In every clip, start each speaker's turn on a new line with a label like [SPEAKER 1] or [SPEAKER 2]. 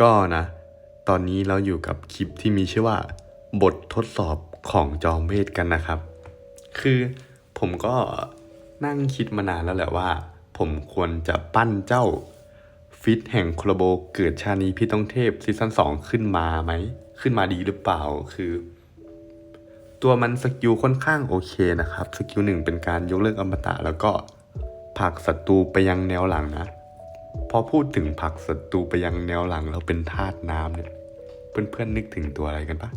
[SPEAKER 1] ก็นะ ตอนนี้เราอยู่กับคลิปที่มีชื่อว่า บททดสอบของจอมเวทกันนะครับ คือผมก็นั่งคิดมานานแล้วแหละว่า ผมควรจะปั้นเจ้า ฟิตแห่งโคลโบเกิดชานีพี่ต้องเทพซีซั่นสองขึ้นมาไหม ขึ้นมาดีหรือเปล่าคือ ตัวมันสกิลค่อนข้างโอเคนะครับ สกิลหนึ่งเป็นการยกเลิกอมตะแล้วก็ผลักศัตรูไปยังแนวหลังนะ พอพูดถึงผักศัตรูไปยังแนวหลังแล้วเป็นธาตุน้ำเนี่ย เพื่อนๆนึกถึงตัวอะไรกันปะ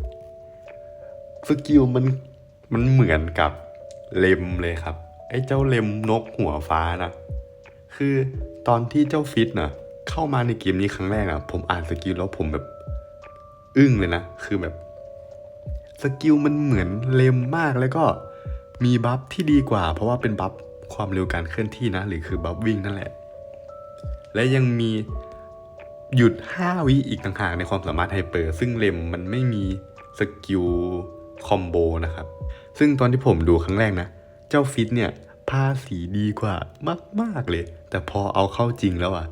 [SPEAKER 1] สกิลมันมันเหมือนกับเลมเลยครับ ไอ้เจ้าเลมนกหัวฟ้านะ คือตอนที่เจ้าฟิตนะเข้ามาในเกมนี้ครั้งแรกอะผมอ่านสกิลแล้วผมแบบ อึ้งเลยนะ คือแบบสกิลมันเหมือนเลมมากแล้วก็มีบัฟที่ดีกว่า เพราะว่าเป็นบัฟความเร็วการเคลื่อนที่นะ หรือคือบัฟวิ่งนั่นแหละ และยังมีหยุด 5 วิอีกต่างหากในความสามารถไฮเปอร์ ซึ่งเลมมันไม่มีสกิลคอมโบนะครับ ซึ่งตอนที่ผมดูครั้งแรกนะ เจ้าฟิตเนี่ยภาสีดีกว่ามาก ๆ เลย แต่พอเอาเข้าจริงแล้วอะ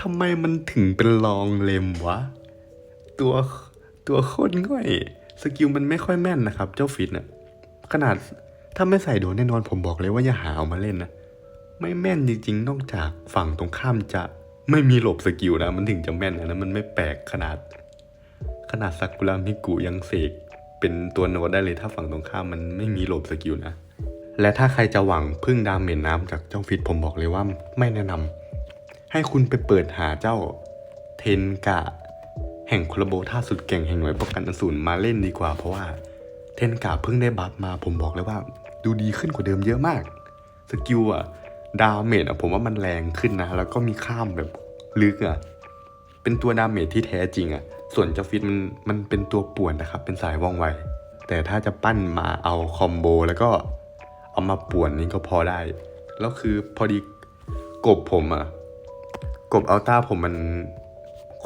[SPEAKER 1] ทำไมมันถึงเป็นลองเลมวะ ตัวตัวโคตรง่อย สกิลมันไม่ค่อยแม่นนะครับ เจ้าฟิตน่ะขนาดถ้าไม่ใส่โดนแน่นอนผมบอกเลยว่าอย่าหาเอามาเล่นนะ ไม่แม่นจริงๆ นอกจากฝั่งตรงข้ามจะไม่มีหลบสกิลนะ มันถึงจะแม่นนะนมันไม่แปลกขนาด ขนาดซากุระมิกุยังเสกเป็นตัวโน้ตได้เลยถ้าฝั่งตรงข้ามมันไม่มีหลบสกิลนะ และถ้าใครจะหวังพึ่งดาเมจน้ำจากเจ้าฟิตผมบอกเลยว่าไม่แนะนำให้คุณไปเปิดหาเจ้าเทนกะ แห่งโคลโบท่าสุดเก่งแห่งหน่วยป้องกันอสูรมาเล่นดีกว่า เพราะว่าเทนกาเพิ่งได้บัฟมาผมบอกเลยว่า ดูดีขึ้นกว่าเดิมเยอะมากสกิลอะ ดาเมจอะผมว่ามันแรงขึ้นนะ แล้วก็มีข้ามแบบลึกอะเป็นตัวดาเมจที่แท้จริงอะส่วนเจ้าฟิตมันมันเป็นตัวป่วนนะครับ เป็นสายว่องไว แต่ถ้าจะปั้นมาเอาคอมโบแล้วก็เอามาป่วนนี่ก็พอได้ แล้วคือพอดีกบผมอะกบอัลต้าผมมัน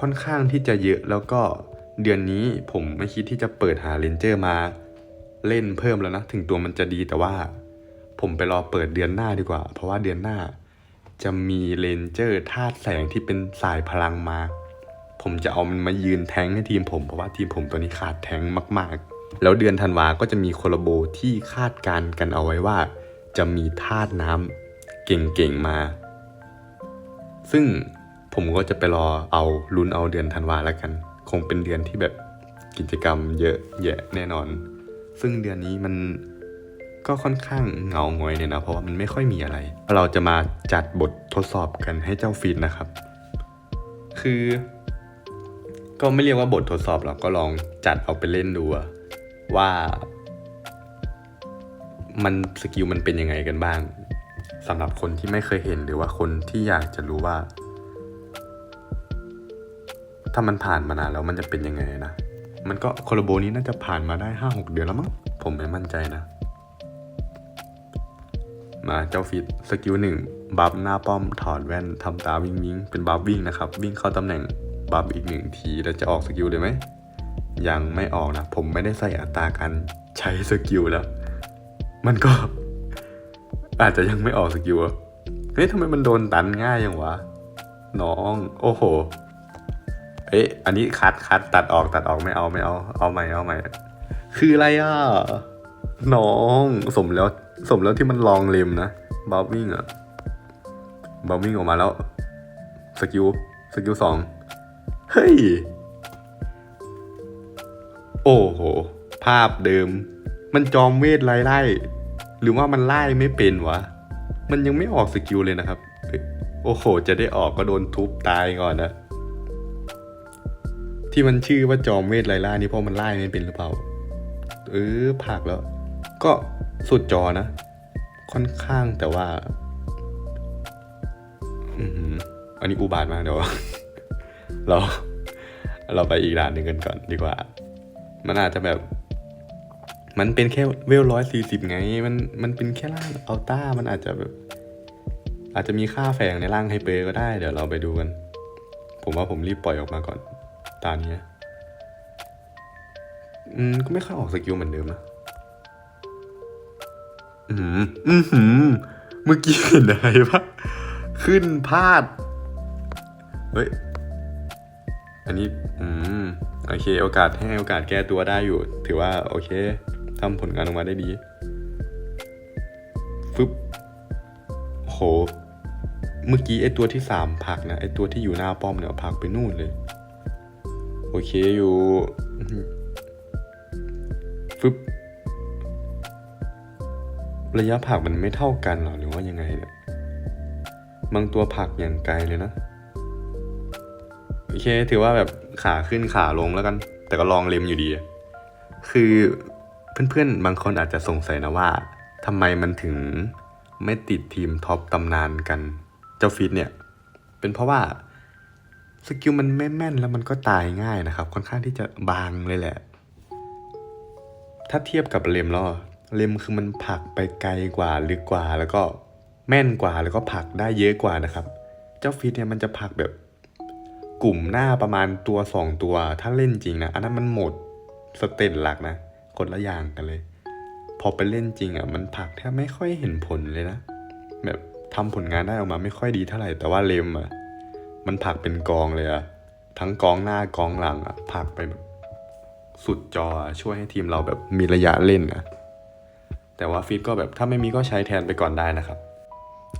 [SPEAKER 1] ค่อนข้างที่จะเยอะแล้วก็เดือนนี้ผมไม่คิดที่จะเปิดหาเลนเจอร์มาเล่นเพิ่มแล้วนะ ถึงตัวมันจะดีแต่ว่า ผมไปรอเปิดเดือนหน้าดีกว่า เพราะว่าเดือนหน้า จะมีเลนเจอร์ธาตุแสงที่เป็นสายพลังมา ผมจะเอามันมายืนแทงให้ทีมผมเพราะว่าทีมผมตัวนี้ขาดแทงมาก ๆ แล้วเดือนธันวาก็จะมีโคลโบที่คาดการกันเอาไว้ว่า จะมีธาตุน้ำเก่งๆมา ซึ่งผมก็จะไปรอเอาลุ้นเอาเดือนธันวาแล้วกัน คงเป็นเดือนที่แบบกิจกรรมเยอะแยะแน่นอน ซึ่งเดือนนี้มัน ก็ค่อนข้างเงางอยเนี่ยนะ เพราะว่ามันไม่ค่อยมีอะไร เราจะมาจัดบททดสอบกันให้เจ้าฟีดนะครับ คือ ก็ไม่เรียกว่าบททดสอบหรอกก็ลองจัดเอาไปเล่นดูว่า มันสกิลมันเป็นยังไงกันบ้างสำหรับคนที่ไม่เคยเห็นหรือว่าคนที่อยากจะรู้ว่า ถ้ามันผ่านมานานแล้วมันจะเป็นยังไงนะ มันก็โคลโบนี้น่าจะผ่านมาได้ห้าหกเดือนแล้วมั้งผมไม่มั่นใจนะ มาเจ้าฟิตสกิลหนึ่งบัฟหน้าป้อมถอดแว่นทำตาวิ่งวิ่งเป็นบัฟวิ่งนะครับ วิ่งเข้าตำแหน่งบัฟอีกหนึ่งทีแล้วจะออกสกิลเลยไหมยังไม่ออกนะ ผมไม่ได้ใส่อัตราการใช้สกิลแล้ว มันก็ อาจจะยังไม่ออกสกิลเฮ้ยทำไมมันโดนตันง่ายอย่างวะน้อง โอ้โห เอ๊ะ อันนี้คัดคัดตัดออกตัดออกไม่เอาไม่เอาเอาใหม่เอาใหม่ คืออะไรอะ น้อง สมแล้ว สมแล้วที่มันลองเลมนะบัฟวิ่งอะบัฟวิ่งออกมาแล้ว สกิล สกิลสองเฮ้ย โอ้โห ภาพเดิม มันจอมเวทไล่ไล่ หรือว่ามันไล่ไม่เป็นวะ มันยังไม่ออกสกิลเลยนะครับ โอ้โห จะได้ออกก็โดนทุบตายก่อนนะ ที่มันชื่อว่าจอมเวทไล่ล่านี่เพราะมันไล่ไม่เป็นหรือเปล่า เออผักแล้ว ก็ สุดจอนะ ค่อนข้างแต่ว่าอันนี้อุบาทมากเดี๋ยวเราเราไปอีกด่านหนึ่งกันก่อนดีกว่า มันอาจจะแบบ มันเป็นแค่เวลร้อยสี่สิบไง มันมันเป็นแค่ร่างอัลต้ามันอาจจะแบบ อาจจะมีค่าแฝงในร่างไฮเปอร์ก็ได้ เดี๋ยวเราไปดูกัน ผมว่าผมรีบปล่อยออกมาก่อนตาเนี้ยอืมก็ไม่ค่อยออกสกิลเหมือนเดิมนะ อืมอือหือเมื่อกี้เห็นอะไรปะขึ้นพาด เฮ้ย อันนี้ อืม โอเค โอกาสให้โอกาสแก้ตัวได้อยู่ ถือว่า โอเคทำผลงานออกมาได้ดี ฟึบโห เมื่อกี้ไอตัวที่สามผักนะ ไอตัวที่อยู่หน้าป้อมเนี่ยผักไปนู่นเลย โอเคอยู่ ระยะผักมันไม่เท่ากันหรอหรือว่ายังไงเนี่ยบางตัวผักอย่างไกลเลยนะโอเค ถือว่าแบบขาขึ้นขาลงแล้วกัน แต่ก็ลองเล็มอยู่ดี คือเพื่อนๆ บางคนอาจจะสงสัยนะว่าทำไมมันถึงไม่ติดทีมท็อปตำนานกัน เจ้าฟิตเนี่ย เป็นเพราะว่าสกิลมันไม่แม่นแล้วมันก็ตายง่ายนะครับ ค่อนข้างที่จะบางเลยแหละ ถ้าเทียบกับเลมแล้วอ เลมคือมันผลักไปไกลกว่าลึกกว่าแล้วก็แม่นกว่าแล้วก็ผลักได้เยอะกว่านะครับ เจ้าฟิตเนี่ยมันจะผลักแบบกลุ่มหน้าประมาณตัวสองตัว ถ้าเล่นจริงนะอันนั้นมันหมดสเตตหลักนะคนละอย่างกันเลย พอไปเล่นจริงอะมันผลักแทบไม่ค่อยเห็นผลเลยนะแบบทำผลงานได้ออกมาไม่ค่อยดีเท่าไหร่แต่ว่าเลมอะมันผลักเป็นกองเลยอะทั้งกองหน้ากองหลังอะผลักไปแบบสุดจอช่วยให้ทีมเราแบบมีระยะเล่นอะ แต่ว่าฟีดก็แบบถ้าไม่มีก็ใช้แทนไปก่อนได้นะครับ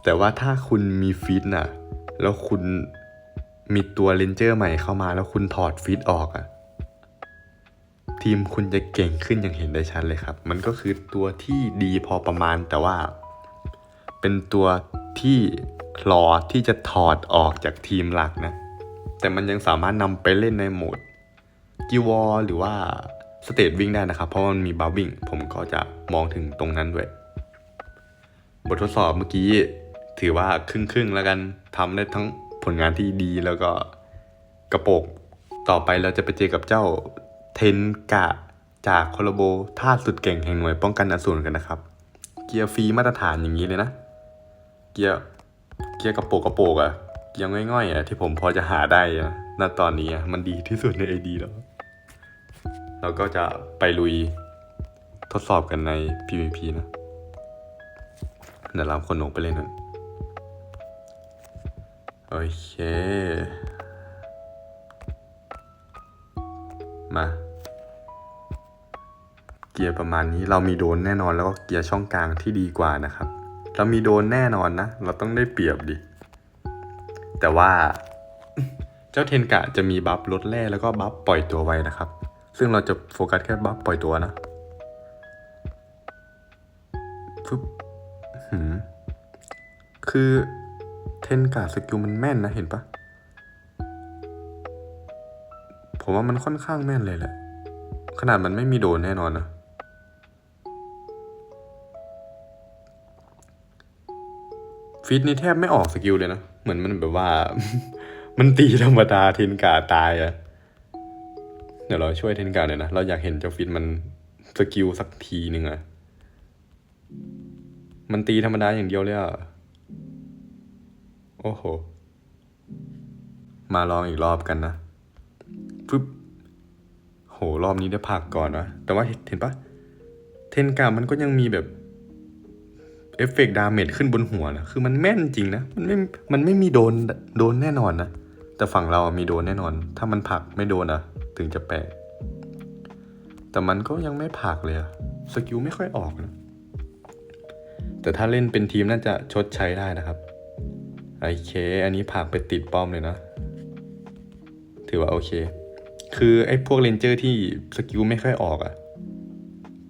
[SPEAKER 1] แต่ว่าถ้าคุณมีฟีดน่ะ แล้วคุณมีตัวเลนเจอร์ใหม่เข้ามาแล้วคุณถอดฟีดออกอะทีมคุณจะเก่งขึ้นอย่างเห็นได้ชัดเลยครับ มันก็คือตัวที่ดีพอประมาณแต่ว่า เป็นตัวที่รอที่จะถอดออกจากทีมหลักนะ แต่มันยังสามารถนำไปเล่นในโหมดกิวอหรือว่า สเต e วิ่งได้นะครับ เพราะมันมีบัฟวิ่ง ผมก็จะมองถึงตรงนั้นด้วย บททดสอบเมื่อกี้ถือว่าครึ่งครึ่งๆแล้วกันทำได้ทั้งผลงานที่ดีแล้วก็กระโปก ต่อไปเราจะไปเจอกับเจ้าเทนกะจากโคโลโบท่าสุดเก่งแห่งหน่วยป้องกันอสูรกันนะครับ เกียร์ฟรีมาตรฐานอย่างนี้เลยนะ เกียร์เกียร์กระโปกกระโปกอะเกียร์ง่อยๆอะที่ผมพอจะหาได้อะณตอนนี้อะมันดีที่สุดในไอดีแล้ว เราก็จะไปลุยทดสอบกันใน PVP นะเดี๋ยวเราคนนกไปเล่นกันโอเค มา เกียร์ประมาณนี้เรามีโดนแน่นอนแล้วก็เกียร์ช่องกลางที่ดีกว่านะครับ เรามีโดนแน่นอนนะ เราต้องได้เปรียบดิ แต่ว่า เจ้าเทนกะจะมีบัฟลดแร่แล้วก็บัฟปล่อยตัวไว้นะครับ ซึ่งเราจะโฟกัสแค่บัฟปล่อยตัวนะฟึบหืมคือเทนกาสกิลมันแม่นนะเห็นปะผมว่ามันค่อนข้างแม่นเลยแหละ ขนาดมันไม่มีโดนแน่นอนนะฟิตนี่แทบไม่ออกสกิลเลยนะ เหมือนมันแบบว่า มันตีธรรมดาเทนกาตายอะ เดี๋ยวเราช่วยเทนการ์ดหน่อยนะ เราอยากเห็นเจ้าฟิตมันสกิลสักทีหนึ่งอะมันตีธรรมดาอย่างเดียวเลยอะโอ้โห มาลองอีกรอบกันนะฟึบโหรอบนี้ได้พักก่อนนะ แต่ว่าเห็นปะเทนการมันก็ยังมีแบบเอฟเฟกต์ดาเมจขึ้นบนหัวนะคือมันแม่นจริงนะ มันไม่ มันไม่มีโดน โดนแน่นอนนะ แต่ฝั่งเราอะมีโดนแน่นอน ถ้ามันผลักไม่โดนอะ ถึงจะแปลก แต่มันก็ยังไม่ผักเลยอะสกิลไม่ค่อยออกนะ แต่ถ้าเล่นเป็นทีมน่าจะชดใช้ได้นะครับ โอเค อันนี้ผักไปติดป้อมเลยนะ ถือว่าโอเค คือไอ้พวกเลนเจอร์ที่สกิลไม่ค่อยออกอะ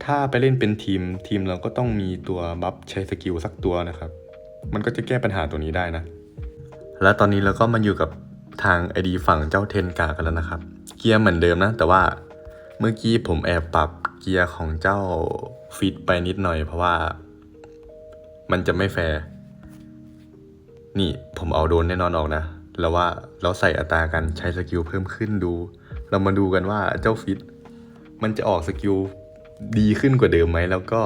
[SPEAKER 1] ถ้าไปเล่นเป็นทีมทีมเราก็ต้องมีตัวบัฟใช้สกิลสักตัวนะครับ มันก็จะแก้ปัญหาตัวนี้ได้นะ แล้วตอนนี้เราก็มาอยู่กับ ทางไอดีฝั่งเจ้าเทนกากันแล้วนะครับ เกียร์เหมือนเดิมนะ แต่ว่าเมื่อกี้ผมแอบปรับเกียร์ของเจ้าฟิตไปนิดหน่อย เพราะว่ามันจะไม่แฟร์ นี่ผมเอาโดนแน่นอนออกนะ แล้วว่าเราใส่อัตราการใช้สกิลเพิ่มขึ้นดู เรามาดูกันว่าเจ้าฟิตมันจะออกสกิลดีขึ้นกว่าเดิมไหมแล้วก็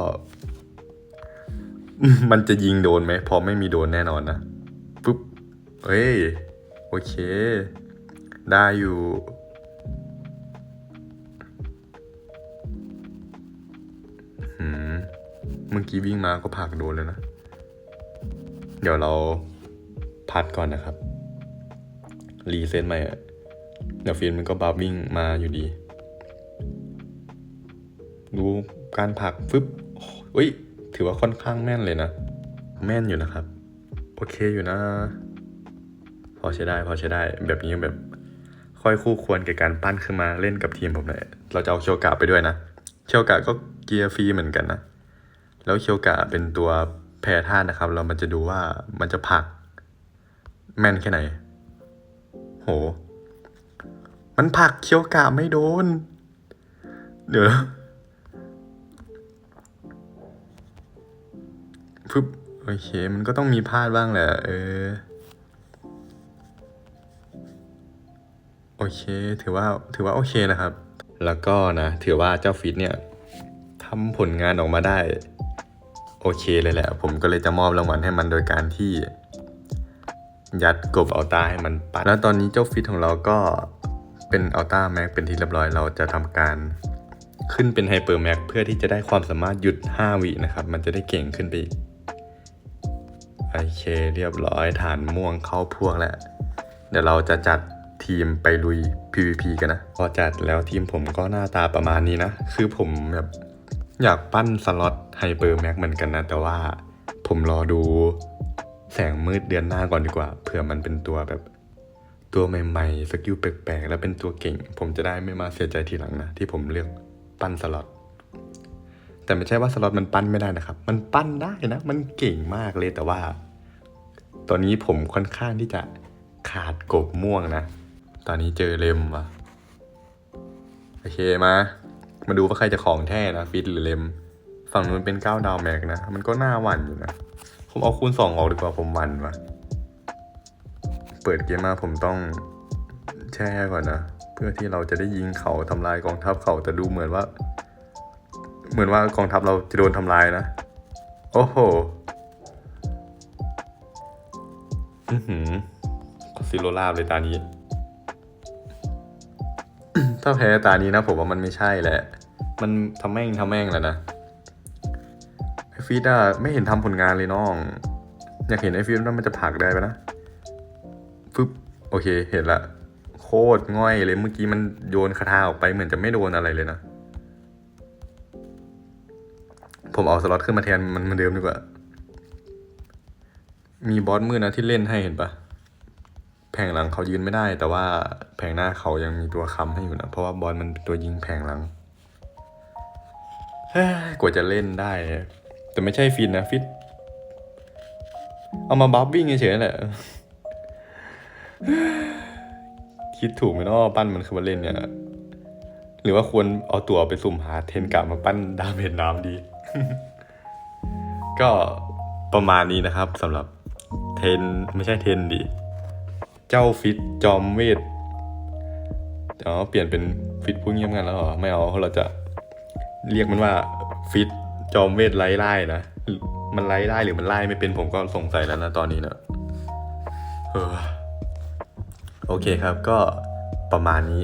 [SPEAKER 1] มันจะยิงโดนไหมพอไม่มีโดนแน่นอนนะปุ๊บเฮ้ย โอเค ได้อยู่ หืม เมื่อกี้วิ่งมาก็ผักโดนเลยนะ เดี๋ยวเราพัดก่อนนะครับ รีเซ็ตใหม่
[SPEAKER 2] เดี๋ยวฟินมันก็บับวิ่งมาอยู่ดี ดูการผักฟึบเฮ้ย ถือว่าค่อนข้างแม่นเลยนะ แม่นอยู่นะครับ โอเคอยู่นะ อใช้ได้ พอใช้ได้ แบบนี้แบบ ค่อยคู่ควรกับการปั้นขึ้นมาเล่นกับทีมผมหน่อยเราจะเอาเคียวกะไปด้วยนะ เคียวกะก็เกียร์ฟรีเหมือนกันนะ แล้วเคียวกะเป็นตัวแพรธานะครับ เรามันจะดูว่ามันจะผัก แม่นแค่ไหน โห มันผักเคียวกะไม่โดน เดี๋ยวนะฟึบโอเค มันก็ต้องมีพลาดบ้างแหละ เออ โอเค ถือว่าถือว่าโอเคนะครับ แล้วก็นะถือว่าเจ้าฟิตเนี่ยทำผลงานออกมาได้ โอเคเลยแหละ ผมก็เลยจะมอบรางวัลให้มันโดยการที่ ยัดกบเอัลต้าให้มันปัดแล้วตอนนี้เจ้าฟิตของเราก็เป็นอัลต้าแม็กเป็นที่เรียบร้อยเราจะทำการขึ้นเป็นไฮเปอร์แม็กเพื่อที่จะได้ความสามารถหยุด 5 วินะครับ มันจะได้เก่งขึ้นไปอีกโอเค เรียบร้อยฐานม่วงเข้าพวกแล้ว เดี๋ยวเราจะจัด ทีมไปลุย PVP กันนะพอจัดแล้วทีมผมก็หน้าตาประมาณนี้นะ คือผมแบบอยากปั้นสล็อตไฮเปอร์แม็กเหมือนกันนะ แต่ว่าผมรอดูแสงมืดเดือนหน้าก่อนดีกว่าเผื่อมันเป็นตัวแบบตัวใหม่ๆสกิลแปลกๆ แล้วเป็นตัวเก่ง ผมจะได้ไม่มาเสียใจทีหลังนะ ที่ผมเลือกปั้นสล็อตแต่ไม่ใช่ว่าสล็อตมันปั้นไม่ได้นะครับ มันปั้นได้นะ มันเก่งมากเลยแต่ว่า ตอนนี้ผมค่อนข้างที่จะขาดกบม่วงนะ ตอนนี้เจอเลมว่ะ โอเคมา มาดูว่าใครจะของแท้นะ ฟิตหรือเลม ฝั่งนู้นเป็นเก้าดาวแม็กนะ มันก็น่าหวั่นอยู่นะ ผมเอาคูณสองออกดีกว่าผมหวั่นว่ะ เปิดเกมมาผมต้องแช่ก่อนนะ เพื่อที่เราจะได้ยิงเขาทำลายกองทัพเขาแต่ดูเหมือนว่า เหมือนว่ากองทัพเราจะโดนทำลายนะ โอ้โหอือหือซิโรลาบเลยตานี้ ถ้าแพ้ตานี้นะผมว่ามันไม่ใช่แหละ มันทำแม่งทำแม่งแหละนะไอฟีดอะไม่เห็นทำผลงานเลยน้อง อยากเห็นไอฟีดว่ามันจะผักได้ปะนะฟึบโอเคเห็นละโคตรง่อยเลยเมื่อกี้มันโยนคาถาออกไปเหมือนจะไม่โดนอะไรเลยนะผมเอาสล็อตขึ้นมาแทนมันเหมือนเดิมดีกว่า มีบอสมือนะที่เล่นให้เห็นปะ ผงหลังเขายืนไม่ได้ แต่ว่าแผงหน้าเขายังมีตัวค้ำให้อยู่นะเพราะว่าบอสมันตัวยิงแผงหลังกว่าจะเล่นได้ แต่ไม่ใช่ฟินนะฟิต เอามาบัฟวิ่งเฉยๆแหละคิดถูกไหมเนาะปั้นมันคือมาเล่นเนี่ย หรือว่าควรเอาตัวไปสุ่มหาเทนกะมาปั้นดาเมจน้ำดี ก็ประมาณนี้นะครับสำหรับเทนไม่ใช่เทนดิ เจ้าฟิตจอมเวทอ๋อเปลี่ยนเป็นฟิตผู้เงียบกันแล้วเหรอไม่เอาเราจะเรียกมันว่าฟิตจอมเวทไล่ไล่นะมันไล่ได้หรือมันไล่ไม่เป็นผมก็สงสัยแล้วนะตอนนี้เนะเออโอเคครับก็ประมาณนี้